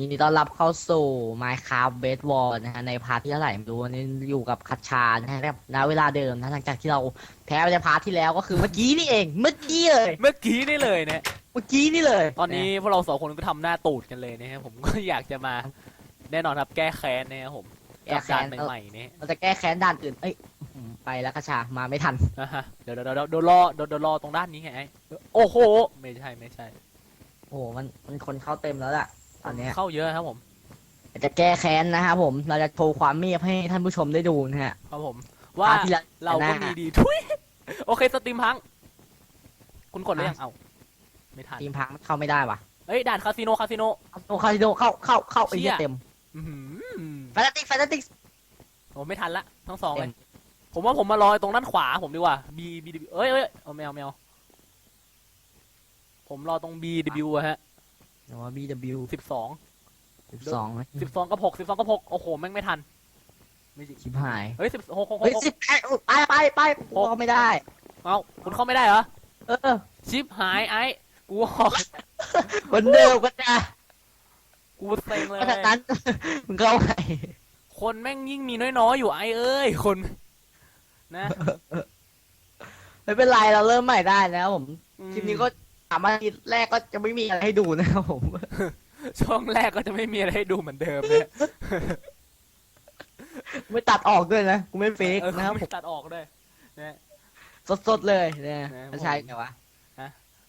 ยินดีต้อนรับเข้าสู่ Minecraft b a s e Wall นะฮะในพาร์ทที่เท่าไหร่ไม่รู้วันนี้อยู่กับคัชชานะฮะณเวลาเดิมนะหลังจากที่เราแพ้ไปในพาร์ทที่แล้วก็คือเมื่อกี้นี่เอง เมื่อกี้เลย เมื่อกี้นี่เลยเนี่ยเมื่อกี้นี่เลย ตอนนี้พวกเราสองคนก็ทำหน้าตูดกันเลยนะครับผมก็อยากจะมาแน่นอนครับแก้แค้นนะครับผมแก้กับแค้การนใหม่ๆเนี่ยเราจะแก้แค้นด่านอื่น เอ้ยอืมไปแล้วคัชชามาไม่ทันนะฮะเดี๋ยวเดี๋ยวเดี๋ยวเดี๋ยวรอเดี๋ยวเดี๋ยวรอตรงด้านนี้ไงไอ้โอ้โห ไม่ใช่ไม่ใช่ โอ้โหมันมันคนเข้าเต็มแล้วล่ะ ตอนเนี้ย เข้าเยอะครับผม จะแก้แค้นนะครับผม เราจะโชว์ความเมียบให้ท่านผู้ชมได้ดูนะฮะครับผม ว่าพาร์ทที่แล้ว เราก็มีดีทุยโอเคสตรีมพัง คุณกดหรือยัง เอ้าไม่ทันทีมพังเข้าไม่ได้ว่ะเอ้ยด่านคาสิโนคาสิโน โอ้คาสิโดเข้าเข้าเข้าไอ้เหี้ยเชี่ย เต็มอื้อหือแฟนตาติกแฟนตาติก โอ้ไม่ทันละทั้งสองเลเต็ยม ผมว่าผมมารอตรงด้านขวาผมดีกว่า B B W เอ้ยเอ้ยเอาไม่เอาไม่เอาผมรอตรง B W อะฮะ หรือว่า BW สิบสองสิบสองสิบสองกับหกสิบสองกับหกโอ้โหแม่งไม่ทันไม่จริงชิบหาย เฮ้ยสิบหกหกหเฮ้ยก สิบแปดไปไปไปกูเข้าไม่ได้ เอาคุณเข้าไม่ได้เหรอเออชิปหายไอ้กูออกคนเดิมก็จะกูเซ็งเลยเพราะฉะนั้น มึงเข้าไปคนแม่งยิ่งมีน้อยๆอยู่ไอ้เอ้ยคนนะไม่เป็นไรเราเริ่มใหม่ได้แล้วผมอืมคลิปนี้ก็สามอาทิตย์แรกก็จะไม่มีอะไรให้ดูนะครับผม ช่วงแรกก็จะไม่มีอะไรให้ดูเหมือนเดิมเนี่ยไม่ตัดออกด้วยนะกูไม่เฟกเออนะครับผไม่มตัดออกด้วยสดๆเลยเนี่ยนะไม่ใช่ไงวะ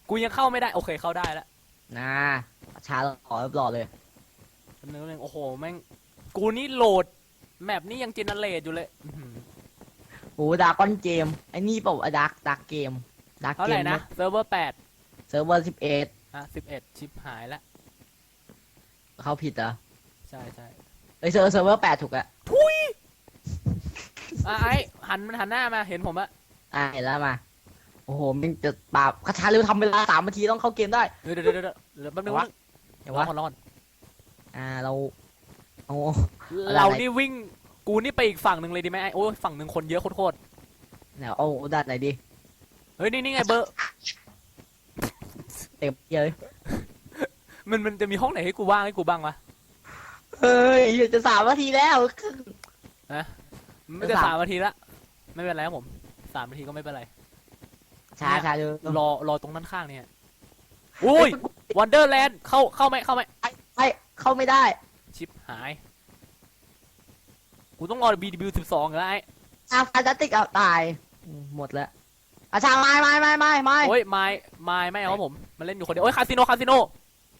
กูยังเข้าไม่ได้ โอเคเข้าได้แล้วนะช้าหล่อเรียบร้อยเลยแป๊บนึงแป๊บนึงโอ้โหแม่งกูนี่โหลด แมปนี้ยังเจเนเรตอยู่เลยอื้อหือโอ้ดาก้อนเกมไอ้นี่เปล่าดักดักเกมดักเท่าเกไหร่มนะเซิร์ฟเวอร์แปดเซิร์ฟเวอร์สิบเอ็ดอะสิบเอ็ดชิปหายแล้วเข้าผิดเหรอใช่ใช่เอ้ยเซิร์ฟเซิร์ฟเวอร์แปดถูกอะอะไอ้หันมันหันหน้ามาเห็นผมอะอ่าเห็นแล้วมา โอ้โหมันจะปราบคาชาเร็วทำเวลาสามนาทีต้องเข้าเกมได้เดี๋ยวเดี๋ยวเดี๋ยวเดี๋ยวเดี๋ยวแป๊บนึงวะแป๊บนึงเดี๋ยวรอวะก่อนรอก่อนอ่าเราโอ้อะไร เรานี่วิ่งกูนี่ไปอีกฝั่งหนึ่งเลยดีไหมไอ้โอ้ยฝั่งหนึ่งคนเยอะโคตรเดี๋ยวเอาดันไหนดีๆเฮ้ยนี่นี่ไงเบอร์ เต็มเยอะมันมันจะมีห้องไหนให้กูว่างให้กูบ้างวะเฮ้ยจะสามนาทีแล้วไม่จะสามสามนาทีละไม่เป็นไรครับผมสามนาทีก็ไม่เป็นไรช้าช้าเร็วรอรอตรงด้านข้างเนี่ยอุ้ยวันเดอร์แลนด์เข้าเข้าไหมเข้าไหมไอ้เข้าไม่ได้ ชิปหาย กูต้องรอ BW สิบสองแล้วไอ้อาฟาสติกเอาตายอืมหมดแล้ว อาชาไม่ไม่ไม่ไม่ไม่โอ้ยไม่ไม่ไม่เอาครับผมมันเล่นอยู่คนเดียวโอ้ยคาสิโนคาสิโน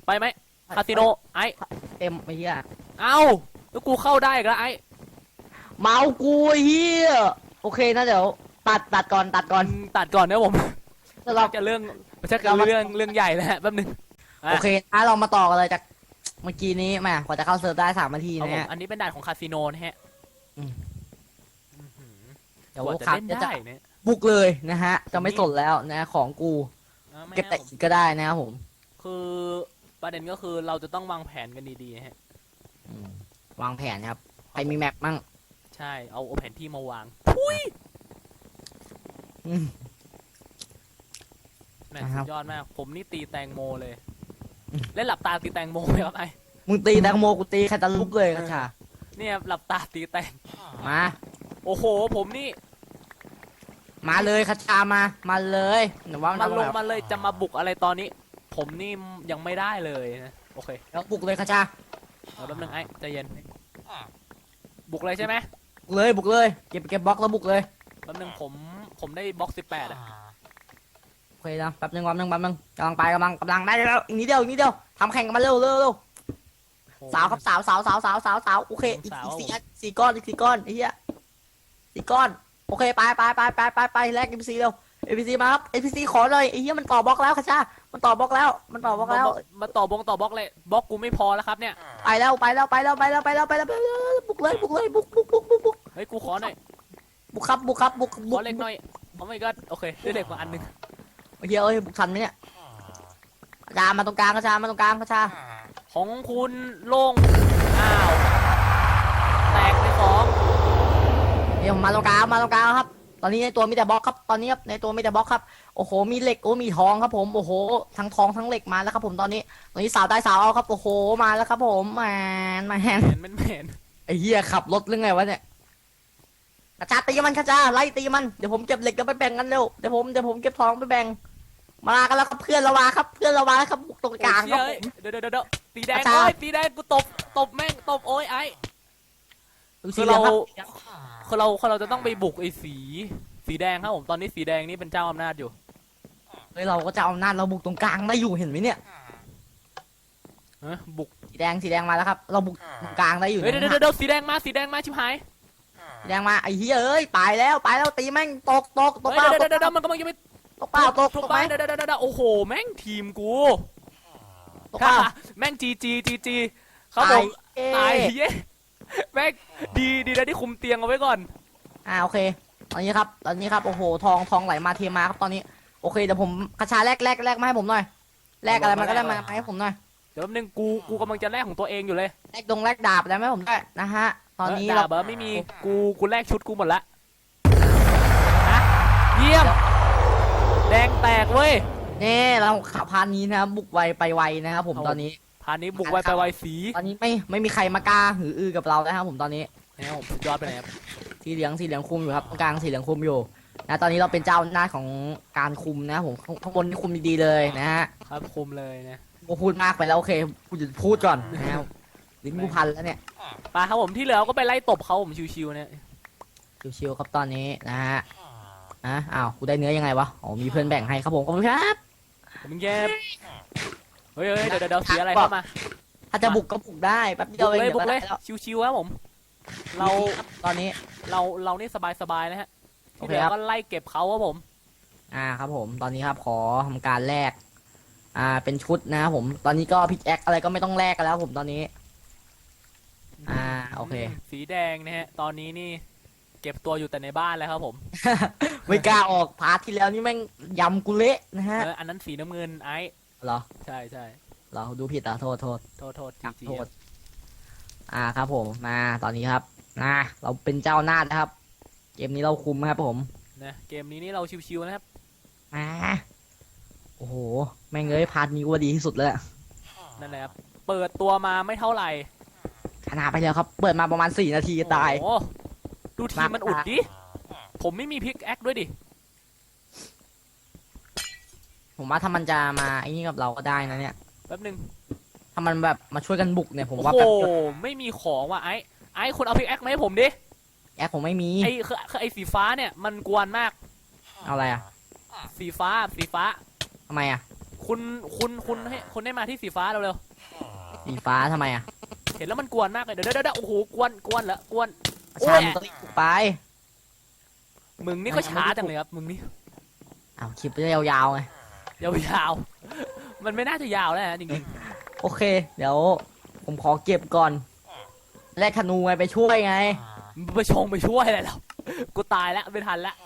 ไปไหมคาสิโนไอ้เต็มไอ้เหี้ยเอ้าแล้วกูเข้าได้อีกแล้วไอ้เมากูไอ้เหี้ยโอเคนะเดี๋ยวตัดตัดก่อนตัดก่อนตัดก่อนนะผมแล้วเรา จะเรื่องจะเรามาเรื่องเรื่องใหญ่แล้วฮะแป๊บนึงอะโอเคถ้าเรามาต่อกันเลยจากเมื่อกี้นี้แหมกว่าจะเข้าเซิร์ฟได้สามนาทีครับนะผมฮะอันนี้เป็นด่านของคาสิโนนะฮะอืมอื้อหือเดี๋ยวกว่าจะครับเล่นจะได้เนี่ย บุกเลยนะฮะจะไม่สนแล้วนะของกูอะไม่เก็บแต่เอาผมอีกก็ได้นะครับผมคือประเด็นก็คือเราจะต้องวางแผนกันดีๆนะฮะอืมวางแผนครับใครมีแมปมั่งใช่เอาเอาแผนที่มาวางอืม แหม่นะคสุรับดยอดมาก ผมนี่ตีแตงโมเลย อืม เล่นหลับตาตีแตงโมไหมครับไอ้มึงตีแตงโมกูตีใครจะลุกเลยกระชาเนี่ยหลับตาตีแตงมา โอ้โห ผมนี่ มาเลยคาชามา มาเลยเดี๋ยวว่ามามันลลงงมาเลยจะมาบุกอะไรตอนนี้ ผมนี่ยังไม่ได้เลยนะโอเคแล้วบุกเลยคาชาเอาแป๊บนึงไอ้ใจเย็นบุกเลยใช่ไหมบุกเลยบุกเลยเก็บเก็บบล็อกแล้วบุกเลยแป๊บนึงผมผมได้บล็อกสิบแปดอะโอเคนะแป๊บนึงแป๊บนึงแป๊บนึงกำลังไปกำลังกำลังได้แล้วอีกนิดเดียวอีกนิดเดียวทำแข่งกันมาเร็วเร็วเร็วโอ้สาวครับสาวสาวสาวสาวสาวสาวโอเคอีกสาวอีกสี่อันสี่ก้อนอีกสี่ก้อนไอ้เหี้ยสี่ก้อน โอเคไปไปไปไปไปไปแลกเอ็มซีเร็วเอ็มซีมาครับเอ็มซีขอเลยไอ้เหี้ยมันต่อบล็อกแล้วค่ะจ้ามันต่อบล็อกแล้ว มันต่อบล็อกแล้วมามาต่อบงต่อบล็อกเลยบล็อกกูไม่พอแล้วครับเนี่ยไปแล้วไปแล้วไปแล้วไปแล้วไปแล้วไปแล้วไปแล้วบุกเลยบุกเลยบุกบุกบุกบุกบุกเฮ้ยกูขอหน่อยบุกครับบุกครับบุกขบุอกเล็กหน่อยโอ้ไม่ก็โอเคได้เด็กมาอันหนึงเฮ้ยเอ้ยบุกทันไหมเนี่ยกระชามาตรงกลางกระชามาตรงกลางกระชาของคุณโล่งอ้าว แตกไปสองเดี๋ยวผมมาตรงกลางมาตรงกลางครับ ตอนนี้ในตัวมีแต่บล็อกครับ ตอนนี้ครับในตัวมีแต่บล็อกครับ โอ้โห มีเหล็ก โอ้ มีทองครับผม โอ้โห ทั้งทองทั้งเหล็กมาแล้วครับผมตอนนี้ ตอนนี้สาวได้สาวเอาครับ โอ้โห มาแล้วครับผมแมนแมนเห็นมันเห็นไอ้เหี้ยขับรถเรื่องไงวะเนี่ยกระจาตีมันกระจาไล่ตีมัน เดี๋ยวผมเก็บเหล็กแล้วไปแบ่งกันเร็ว เดี๋ยวผมเดี๋ยวผมเก็บทองไปแบ่ง มากันแล้วครับเพื่อนเรามาครับ เพื่อนเรามาแล้วครับบุกตรงกลางคโอ้รับยผมเดี๋ยวเดี๋ยวเดี๋ยวสีแดงอาจารย์โอ้ยสีแดงกูตบ ตบแม่ง ตบโอ้ยไอ้ดู คืสีอเหลืเราองครับคือเราคือเราจะต้องไปบุกไอ้สี สีแดงครับผมตอนนี้สีแดงนี่เป็นเจ้าอำนาจอยู่ เฮ้ยเราก็จะเอาหน้าจเราบุกตรงกลางได้อยู่เห็นไหมเนี่ยเอ้ยบุกสีแดงสีแดงมาแล้วครับ เราบุกตรงกลางได้อยู่เฮ้ยเดี๋ยวนะเดี๋ยวเดี๋ยวสีแดงมาสีแดงมาชิบหายสีแดงมาไอ้เหี้ยเอ้ยไปแล้วไปแล้วตีแม่งตกตกตกเฮ้ยเปล่าเดี๋ยวตเดี๋ยวกเดี๋ยวมันกำลังจะไปตกเปล่าตกถูตกกไปไหมเดี๋ยวเดี๋ยวเดี๋ยวเดี๋ยวโอ้โหแม่งทีมกูตกเปล่าแม่งจีจีจีจีครับผมเอ้ยตายเย้ แม่งดีดีนะที่คุมเตียงเอาไว้ก่อน อ่าโอเค ตอนนี้ครับ ตอนนี้ครับโอ้โหทองทองไหลมาเทมาครับตอนนี้โอเคเดี๋ยวผมกระชาแรกแรกแรกมาให้ผมหน่อยแรกอะไรมาก็ได้มาให้ผมหน่อยเดี๋ยวแป๊บนึงกูกูกำลังจะแลกของตัวเองอยู่เลยแรกดงแรกดาบได้ไหมผมด้วยนะฮะ ตอนนี้เออเราดาบเบอร์ไม่มีกูกูแลกชุดกูหมดละนะเยี่ยม แดงแตกเว้ยเนี่ยเราขับพานนี้นะครับบุกไวไปไวนะครับผมเอา ตอนนี้ พานนี้บุกไวไปไวสีตอนนี้ไม่ไม่มีใครมากล้าหืออือกับเราแล้วครับผมตอนนี้เนี่ยผมสุดยอดไปไหนครับสีเหลืองสีเหลืองคุมอยู่ครับตรงกลางสีเหลืองคุมอยู่นะตอนนี้เราเป็นเจ้าอำนาจของการคุมนะครับผมข้างข้างบนนี่คุมดีๆเลยนะฮะครับคุมเลยนะกูพูดมากไปแล้วโอเคกูจะพูดก่อนนะครับลิ้นกูพันแล้วเนี่ยไปครับผมที่เหลือก็ไปไล่ตบเขาผมชิวๆเนี่ยชิวๆครับตอนนี้นะฮะอะอ้าวกูได้เนื้อยังไงวะอ๋อมีเพื่อนแบ่งให้ครับผมขอบคุณครับมึงแย่ เฮ้ยเฮ้ยเดี๋ยวเดี๋ยวเดี๋ยวสีอะไรเข้ามา ถ้าจะบุกก็บุกได้แป๊บเดียบุวกเองเลยเดี๋ยวบุกก็เลได้ยแล้วชิวๆครับผม เราตอนนี้เราเรานี่สบายๆนะฮะโอที่เคเหลือครับก็ไล่เก็บเขาครับผม อ่าครับผม ตอนนี้ครับขอทำการแลกอ่า เป็นชุดนะครับผม ตอนนี้ก็พิกแอคอะไรก็ไม่ต้องแลกกันแล้วผมตอนนี้ อ่าโอเค สีแดงนะฮะ ตอนนี้นี่ เก็บตัวอยู่แต่ในบ้านแล้วครับผม ไม่กล้าออกพาร์ทที่แล้วนี่แม่งยำกุเละนะฮะเอออันนั้นสีน้ำเงินไอ้ เหรอใช่ใช่เราดูผิดอะโทษโทษโทษโทษครับจีโทษ อ่าครับผมมาตอนนี้ครับนะเราเป็นเจ้าหน้าจนะครับ เกมนี้เราคุมครับผมนะเกมนี้นี่เราชิวๆนะครับมาโอ้โห แม่งเอ้ยพาร์ทนี้ว่าดีที่สุดเลยอะนั่นแหละครับเปิดตัวมาไม่เท่าไหร่ชนะไปแล้วครับ เปิดมาประมาณสี่นาทีตาย โอ้โหดูทีมมันมาอุดดิผมไม่มีพิกแอคด้วยดิ ผมว่าถ้ามันจะมาไอ้นี่กับเราก็ได้นะเนี่ยแป๊บนึงถ้ามันแบบมาช่วยกันบุกเนี่ยผมโอ้ว่าโหแป๊บเดียวไม่มีของว่ะไอ้ไอ้คุณเอาพิกแอคมาให้ผมดิแอคผมไม่มีไอ้คือคือไอ้สีฟ้าเนี่ยมันกวนมากเอาอะไรอะสีฟ้าสีฟ้า ทำไมอะคุณคุณคุณให้คุณได้มาที่สีฟ้าเร็วสีฟ้าทำไมอะๆเห็นแล้วมันกวนมากเลยเดี๋ยวเดี๋ยวเดี๋ยวโอ้โหกวนกวนเหรอกวนโอ้ชายมนต้องบุกไปมึงนี่ก็ช้าจังเลยครับมึงนี่อ้าวคลิปจะยาวๆไง ยาวๆมันไม่น่าจะยาวแล้วนะจริงโอเค เดี๋ยว ผมขอเก็บก่อน แลกธนูไงไปช่วยไงๆไปชงไปช่วยอะไรแล้วกูตายแล้วไม่ทันแล้ว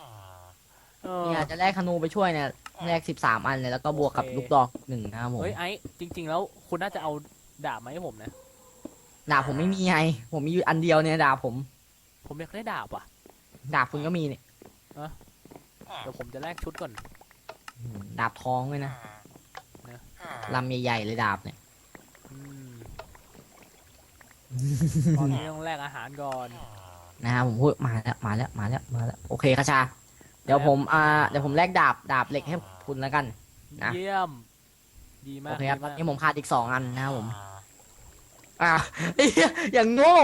เออ เนี่ยจะแลกธนูไปช่วยเนี่ยแลกสิบสามอันเลยแล้วก็บวกกับโอเค ลูกดอกหนึ่งนะครับผมเฮ้ยไอ้จริง ๆ แล้วคุณน่าจะเอาดาบมาให้ผมนะ ดาบผมไม่มีไงผมมีอยู่อันเดียวเนี่ยดาบผมผมอยากได้ดาบว่ะ ดาบคุณก็มีเนี่ยเดี๋ยวผมจะแลกชุดก่อนอืม ดาบทองเลยนะนะลำใหญ่ๆเลยดาบเนี่ย อืมตอนนี้ต้องแลกอาหารก่อน นะครับผมพูดมาแล้วมาแล้วมาแล้วมาแล้วโอเคคาชา เดี๋ยวผมอ่าเดี๋ยวผมแลกดาบดาบเหล็กให้คุณแล้วกัน นะ เยี่ยม ดีมาโอกเคครับดีตอนมากนี้ผมขาดอีกสองอันนะครับผม อ่าเหี้ยอย่างโง่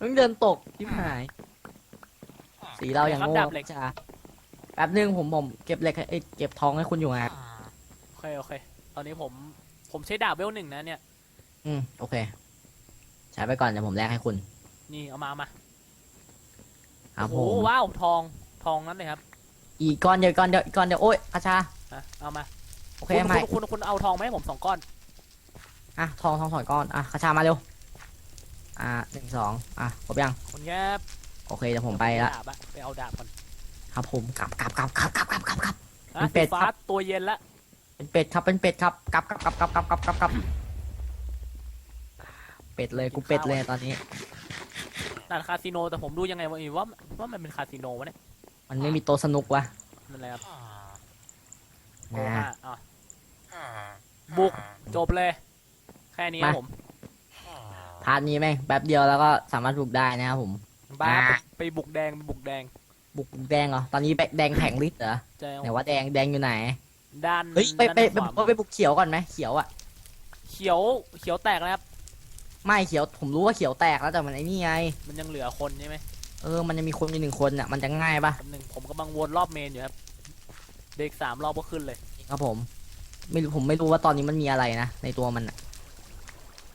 ต้องเดินตกทิ่หาย สีเราอย่างโง่จ้า แป๊บนึงผมผมเก็บเหล็กให้เอ้ยเก็บทองให้คุณอยู่ไงโอเคโอเค ตอนนี้ผมผมใช้ดาบเวลหนึ่งนะเนี่ย อืมโอเค ใช้ไปก่อนเดี๋ยวผมแลกให้คุณ นี่เอามามาครับผโอ้โหมว้าวทองทองนั้นเลยครับอีกก้อนเดียวก้อนเดียวอีกก้อนเดียวโอ้ยคาชาอะเอามาโอเคคุณไม่คุณคุณคุณเอาทองไหมาให้ผมสองก้อน อะทองทองสองก้อนอะคาชามาเร็วอ่าหนึ่งสองอะครบยังคุณแค่โอเคเดี๋ยวผมไปละดาบอะไปเอาดาบก่อน ครับผมกลับกลับกลับกลับกลับกลับกลับกลับอะเป็นเป็สีดฟ้าครับตัวเย็นละเป็นเป็ดครับเป็นเป็ดครับกลับกลับกลับกลับกลับกลับกลับกลับเป็ดเลยกูเป็ดเลยตอนนี้ด่านคาสิโนแต่ผมดูยังไงวะว่าว่ามันเป็นคาสิโนวะเนี่ยมันไม่มีโต๊ะสนุกวะนั่นแหละครับโอ้นะ ห้าอะบุกจบเลย แค่นี้ครับมา ผมพาร์ทนี้แม่งแป๊บเดียวแล้วก็สามารถบุกได้นะครับผม บ้าอะไปบุกแดงไปบุกแดง บุกแดงเหรอ ตอนนี้แดงแผงฤทธิ์เหรอใจไหนว่าแดงแดงอยู่ไหน ด้านเฮ้ยไปไปไปด้านขวาไปบุกเขียวก่อนไหมเขียวอะ เขียวเขียวแตกนะครับ ไม่เขียว ผมรู้ว่าเขียวแตกแล้วแต่มันไอ้นี่ไง มันยังเหลือคนใช่ไหมเออ มันจะมีคนมีหนึ่งคนอะ มันจะง่ายปะคำหนึ่งผมกำลังวนรอบเมนอยู่ครับ เด็กสามรอบก็ขึ้นเลย ครับผม ไม่รู้ผมไม่รู้ว่าตอนนี้มันมีอะไรนะในตัวมันอะ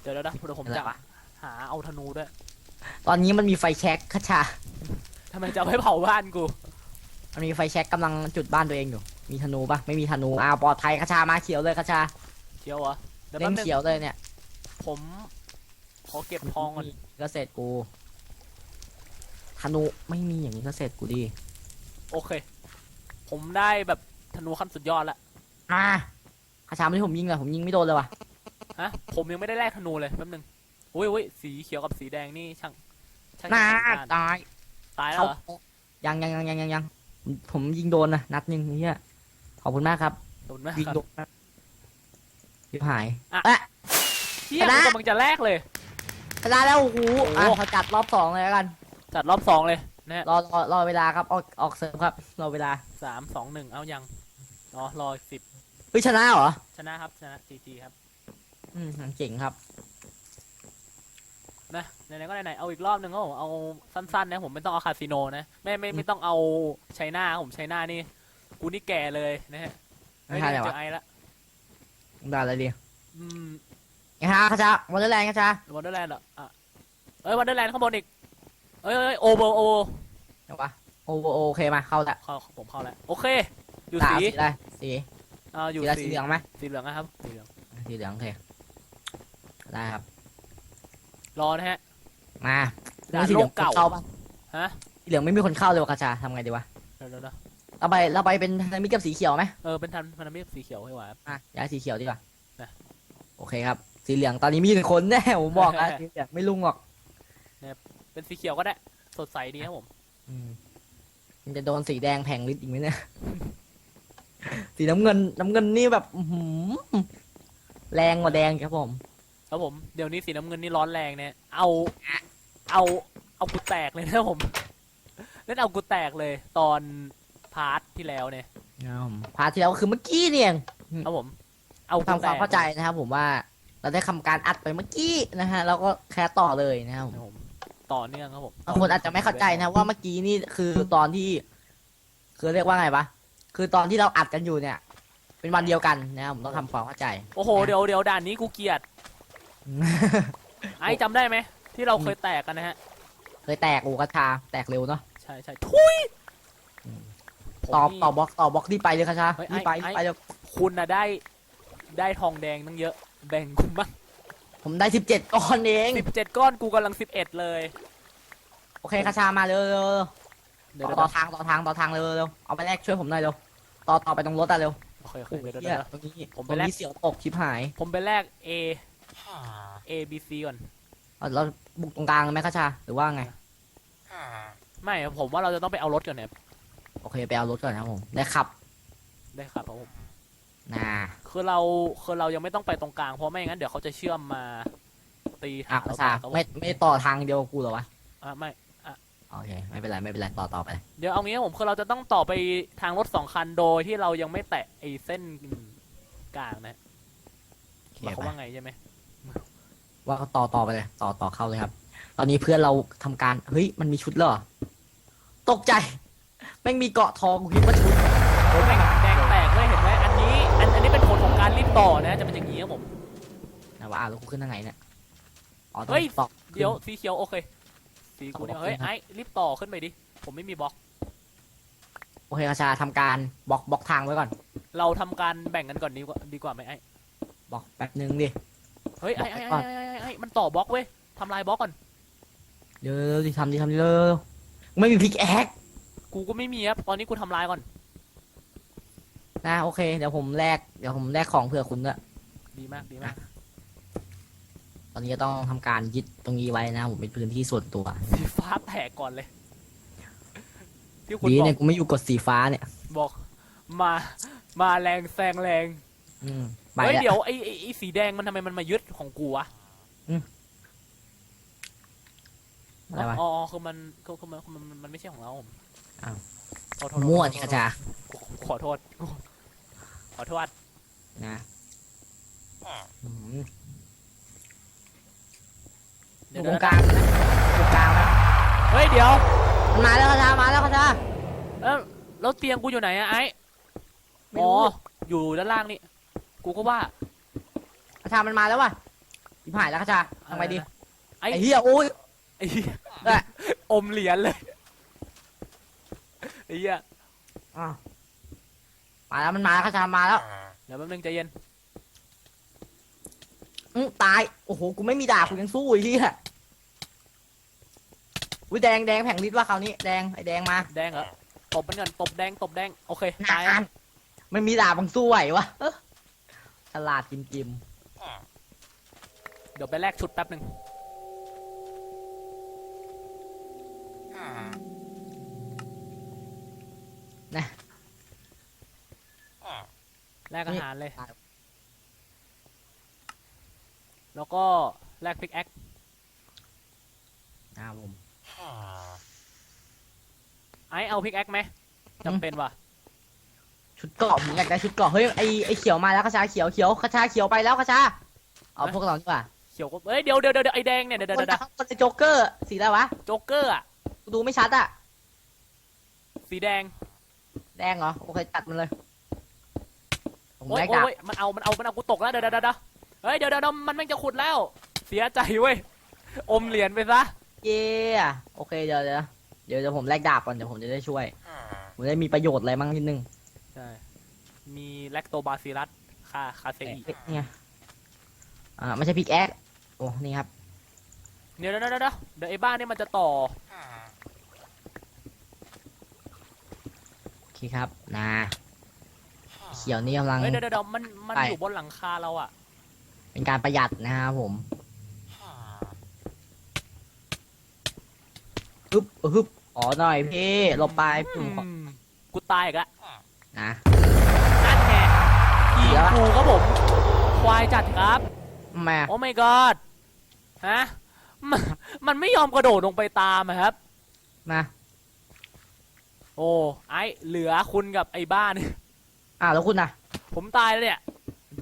เดี๋ยวเดี๋ยวนะเดี๋ยวผมอะไรจะวะหาเอาธนูด้วย ตอนนี้มันมีไฟแช็กคาชา ทำไมจะเอาไปเผาบ้านกูมันมีไฟแช็กกำลังจุดบ้านตัวเองอยู่ มีธนูปะไม่มีธนูอ่าปลอดภัยคาชามาเขียวเลยคาชาเขียวเหรอเดี๋ยวเล่แป๊บนนึงเขียวเลยเนี่ยผมขอเก็บทองก่อนก็เสร็จกูธนูไม่มีอย่างนี้ก็เสร็จกูดิโอเค ผมได้แบบธนูขั้นสุดยอดละอ่าคาชาไม่ได้ผมยิงเลยผมยิงไม่โดนเลยว่ะฮะผมยังไม่ได้แลกธนูเลยแป๊บนึงอุ้ยอุ้ยสีเขียวกับสีแดงนี่ช่างช่างน่าแข่งขันตาย ตายแล้วเขาเหรอยังยังยังยังยังยังผมผมยิงโดนนะนัดหนึงเนี่ยขอบคุณมากครับโดนไหมยิงครับโดนนะยิบหายเที่ยชนะกำลังจะแลกเลย ชนะแล้วโอ้โหอะโอ้เขาจัดรอบสองเลยแล้วกัน จัดรอบสองเลยนะฮะรอรอรอเวลาครับออกออกเสริมครับรอเวลาสามสองหนึ่งเอายังรอรอสิบเฮ้ยชนะเหรอชนะครับชนะจีจีครับ อืมเจ๋งครับ นะไหนๆก็ไหนๆเอาอีกรอบหนึ่งก็ผมเอาสั้นๆนะผมไม่ต้องเอาคาสิโนนะไม่ไม่ไม่ต้องเอาไชน่าผมไชน่านี่กูนี่แก่เลยนะฮะไม่ใช่เฮ้ยเหรอเจวะอไอละได้อะไรดีอืมไงฮะกระชาวันเดอร์แลนด์กระชาวันเดอร์แลนด์เหรออะเอ้ยวันเดอร์แลนด์ข้างบนอีกเอ้ยเอ้ยโอเบโอเดี๋ยววะโอโอโอเคมาเข้าละเข้าผมเข้าแล้วโอเค อยู่ตาสีสีอะไรสีอ่าอยู่สีอะไรสีสีเหลืองไหมสีเหลืองนะครับสีเหลืองสีเหลืองโอเคได้ครับ รอนะฮะ มาด่านสีเหลืองโลกเก่าเข้าปะฮะ สีเหลืองไม่มีคนเข้าเลยวะกระชาทำไงดีวะเดี๋ยวเดี๋ยวเดี๋ยวเราไปเราไปเป็นพันธมิตรกับสีเขียวไหมเออเป็นทันพันธมิตรสีเขียวให้หวาครับอะย้ายสีเขียวดีกว่านะ โอเคครับ สีเหลืองตอนนี้มีหนึ่งคนแน่ผมบอกนะ สีเหลืองไม่ลุ่งหรอกเป็นสีเขียวก็ได้ สดใสดีครับผม อืมมันจะโดนสีแดงแผงฤทธิ์อีกไหมเนี่ย สีน้ำเงินน้ำเงินนี่แบบอื้อหือแรงกว่าแดงครับผม ครับผมเดี๋ยวนี้สีน้ำเงินนี่ร้อนแรงเนี่ยเอาเอาเอากูแตกเลยนะผมเล่นเอากูแตกเลยตอนพาร์ทที่แล้วเนี่ยพาร์ทที่แล้วคือเมื่อกี้เนี่ยเองครับผม เอากูทำคแตวามกเข้าใจนะครับผมว่าเราได้ทำการอัดไปเมื่อกี้นะฮะแล้วก็แค่ต่อเลยนะครับผม ครับผมต่อเนื่องครับผมบางคนอาจจะไม่เข้าใจนะว่าเมื่อกี้นี่คือตอนที่ คือเรียกว่าไงปะคือตอนที่เราอัดกันอยู่เนี่ย เป็นวันเดียวกันนะครับผมต้องทำความเข้าใจโอ้โหเดี๋ยวเดี๋ยวด่านนี้กูเกลียด ไอ้จำได้ไหมที่เราเคยแตกกันนะฮะ เคยแตกอูกระชาแตกเร็วเนาะใช่ใช่ทุยผมต่อนี่ต่อบล็อกต่อบล็อกที่ไปเลยกระชาเฮ้ยที่ไปไอ้ ที่ไปไอ้เร็วคุณน่ะได้ได้ทองแดงตั้งเยอะ แบ่งกูบ้างผมได้สิบเจ็ดก้อนเองสิบเจ็ดก้อนกูกำลังสิบเอ็ดเลยโอเคกระชามาเร็วเร็วเร็วเดี๋ยวต่อเดี๋ยวต่อทางต่อทางต่อทางเร็วเร็วเอาไปแรกช่วยผมหน่อยเร็วต่อต่อไปตรงรถอะเร็วโอเคโอเคโอ้ยเดี๋ยวเหี้เดี๋ยยวตรงนี้ผมตไปรงแลกนี้เสียวตกชิบหาย ผมไปแลก A A B C ก่อน เอาเราบุกตรงกลางเลยไหมกระชา หรือว่าไง ไม่ผมว่าเราจะต้องไปเอารถก่อนเนี่ยโอเคไปเอารถก่อนนะครับผมได้ขับได้ครับผม นะคือเราคือเรายังไม่ต้องไปตรงกลางเพราะไม่งั้นเดี๋ยวเขาจะเชื่อมมาตีอะฐานกเราระชาครับไม่ไม่ต่อทางเดียวกับกูเหรอวะ อะไม่ โอเค ไม่เป็นไร ไม่เป็นไร ต่อต่อไป เดี๋ยวเอางี้นะผมคือเราจะต้องต่อไปทางรถสองคันโดยที่เรายังไม่แตะไอ้เส้นกลางนะโอเคหมายความไปว่าไงใช่ไหม ว่าก็ต่อต่อไปเลย ต่อต่อเข้าเลยครับ ตอนนี้เพื่อนเราทำการเฮ้ยมันมีชุดเหรอตกใจแม่งมีเกาะทองกูคิดว่าชุดโอ้แม่งแดงแตกเลยเห็นไหมอันนี้อันอันนี้เป็นผลของการรีบต่อนะจะเป็นอย่างนี้ครับผมนะว่าอะแล้วกูขึ้นทางไหนเนี่ยอ๋อต้องเฮ้ยต่อเดี๋ยวสีเขียวโอเคสีกูเนี่ยเอาบล็อกเฮ้ยขึ้นครับไอ้รีบต่อขึ้นไปดิผมไม่มีบล็อกโอเคกระชาทำการบล็อกบล็อกทางไว้ก่อน เราทำการแบ่งกันก่อนดีกว่าดีกว่าไหมไอ้บล็อกแป๊บนึงดิ เฮ้ยไอ้ไอ้ไอ้ไอ้ไอ้ไอ้มันต่อบล็อกเว้ยทำลายบล็อกก่อน เดี๋ยวเร็วๆดิทำดิทำดิเร็วๆไม่มีพิกแอคกูก็ไม่มีครับตอนนี้กูทำลายก่อน นะโอเคเดี๋ยวผมแลกเดี๋ยวผมแลกของเผื่อคุณด้วยดีมากดีมากตอนนี้จะต้องทำการยึดตรงนี้ไว้นะผมเป็นพื้นที่ส่วนตัว สีฟ้าแตกก่อนเลย ที่คุณดีบอเนี่ยกกูไม่อยู่กดสีฟ้าเนี่ย บอกมามาแรงแซงแรง อืมไปเฮ้ยแล้วเดี๋ยวไอ้ไอ้ไอ้สีแดงมันทำไมมันมายึด ของกูวะอะไรวะอ๋ออ๋อคือมันคือคือมันคือมันมันไม่ใช่ของเราผมอ้าว ขอโทษมั่วขอโทษนี่กระจาขอโทษ ขอโทษ นะอืมเดี๋ยวตรงเดี๋ยวกลางนะตรงกลางนะเฮ้ยเดี๋ยว มันมาแล้วกระจามาแล้วกระจาแล้วแล้วเตียงกูอยู่ไหนอะไอ้ไม่อ๋อรู้อยู่ด้านล่างนี่ กูก็ว่ากระจามันมาแล้วว่ะ ทิพายแล้วกระจาทำไงดีไอ้ไอ้เหี้ยโอ้ยไอ้เหี้ยเอ้ยอมเหรียญเลยไอ้เหี้ยอ้าวมาแล้วมันมาแล้วกระจามาแล้วเดี๋ยวแป๊บนึงใจเย็นอื้อตายโอ้โหกูไม่มีดาบกูยังสู้อีกที่อะอุ้ยแดงแดงแผงฤทธิ์ว่าคราวนี้แดงไอ้แดงมาแดงเหรอตบมันก่อนตบแดงตบแดงโอเคนาตายแล้วนไม่มีดาบมึงสู้ไหววะเอ้อฉลาดกิมกิม เดี๋ยวไปแลกชุดแป๊บหนึ่งนะแลกอาหารเลยครับแล้วก็แลกพิกแอคนะครับผมไอเอาพิกแอคไหมจำเป็นว่ะชุดเกราะผมอยากได้ชุดเกราะเฮ้ยไอไอเขียวมาแล้วกระชาเขียวเขียวกระชาเขียวไปแล้วกระชาเอาพวกเราดีกว่าเขียวก็เอ้ยเดี๋ยวเดี๋ยวเดี๋ยวไอแดงเนี่ยเดี๋ยวคเดี๋ยนวเดี๋ยวข้างบนในโจ๊กเกอร์ สีอะไรวะโจ๊กเกอร์อะกูดูไม่ชัดอะสีแดงแดงเหรอโอเคตัดมันเลยผมโอ้ยได้โอ้ดาบยมันเอามันเอามันเอากูตกแล้วเดี๋ยวเดี๋ยวเดี๋ยวเฮ้ยเดี๋ยวเดี๋ยวเดี๋ยวมันแม่งจะขุดแล้ว เสียใจเว้ยอมเหรียญไปซะเย้โอเคเดี๋ยวเดี๋ยวเดี๋ยวเดี๋ยวผมแลกดาบก่อนเดี๋ยวผมจะได้ช่วยผมจะได้มีประโยชน์อะไรบ้างนิดนึงใช่มีแลคโตบาซิลัสคาคาเซเอ๊ะอีเอ๊ะเนี่ยอ่าไม่ใช่พิกแอค โอ้นี่ครับเดี๋ยวเดี๋ยวเดี๋ยวเดี๋ยวเดี๋ยวไอ้บ้านเนี่ยมันจะต่อ โอเคครับนะเขียวนี่กำลัง เฮ้ยเดี๋ยวเดี๋ยวเดี๋ยวมันมันไป อยู่บนหลังคาเราอะเป็นการประหยัดนะครับผมฮึบฮึบอ๋อหน่อยพี่หลบไปผมขออืมกูตายอีกแล้วนะ นั่นไงอีเดี๋ยว กูครับผม ควายจัดครับ แม่โอ้ my god ฮะมันมันไม่ยอมกระโดดลงไปตามอะครับมาโอ้ไอเหลือคุณกับไอ้บ้าน อ่าแล้วคุณนะผมตายแล้วเนี่ย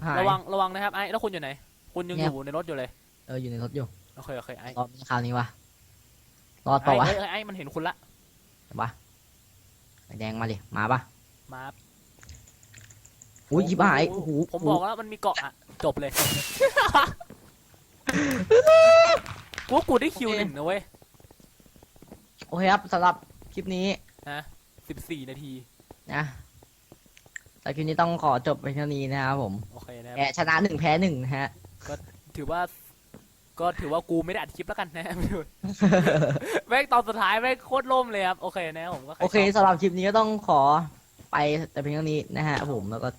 หาย ระวังระวังนะครับไอ้แล้วคุณอยู่ไหน คุณยังเนี่อยยู่ในรถอยู่เลยเอออยู่ในรถอยู่โอเคโอเคไอ้รอดไหมคราวนี้วะรอดไอ้เปล่าวะเอ้ยเอ้ยไอ้มันเห็นคุณละวะไอ้แดงมาดิมาปะมาอุ้ยยิบหายโอ้โหผมบอกแล้วมันมีเกาะอะจบเลย กูว่ากูได้คิวหนึ่งนะเว้ยโอเคครับสำหรับคลิปนี้สิบสี่นาที นะแต่คลิปนี้ต้องขอจบไปเท่านี้นะครับผมโอเคนะครับแพ้ชนะหนึ่งแพ้หนึ่งนะฮะถือว่า ก็ถือว่ากูไม่ได้อัดคลิปแล้วกันนะ แม่งตอนสุดท้ายแม่งโคตรล่มเลยครับ โอเคนะครับผมก็ใรโอเคชบ สำหรับคลิปนี้ก็ต้องขอไปแต่เพียงเท่านี้นะฮะผมแล้วก็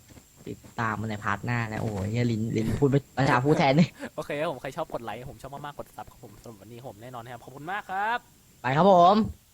ติดตามมาในพาร์ทหน้านะโอ้ยเนี่ยลิ้นลิ้นพูดไปประชาพูดแทนนี่โอเคครับผมใครชอบกดไลค์ผมชอบมากๆกดซับครับผมสำหรับวันนี้ผมแน่นอนนะครับขอบคุณมากครับ ไปครับผม